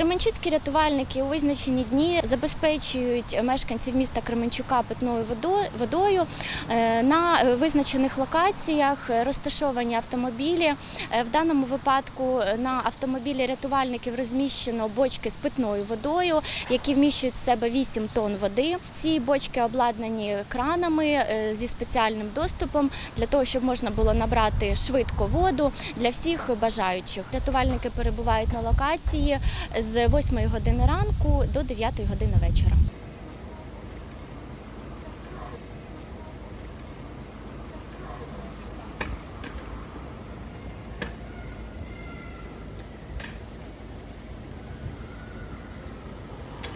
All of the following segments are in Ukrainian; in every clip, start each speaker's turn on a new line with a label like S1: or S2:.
S1: Кременчуцькі рятувальники у визначені дні забезпечують мешканців міста Кременчука питною водо- водою. Е, На визначених локаціях розташовані автомобілі. Е, В даному випадку на автомобілі рятувальників розміщено бочки з питною водою, які вміщують в себе 8 тонн води. Ці бочки обладнані кранами е, зі спеціальним доступом для того, щоб можна було набрати швидко воду для всіх бажаючих. Рятувальники перебувають на локації 8 години ранку до 9 години вечора.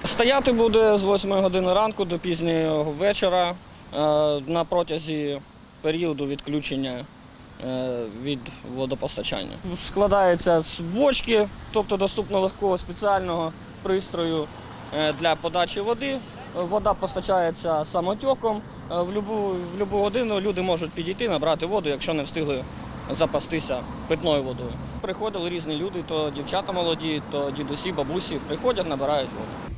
S2: Стояти буде з 8 години ранку до пізнього вечора е, на протязі періоду відключення Е, від водопостачання. Складається з бочки, тобто доступно легкого спеціального пристрою е, для подачі води. Вода постачається самотьоком. Е, в будь-яку в любу годину люди можуть підійти, набрати воду, якщо не встигли запастися питною водою. Приходили різні люди, то дівчата молоді, то дідусі, бабусі приходять, набирають воду.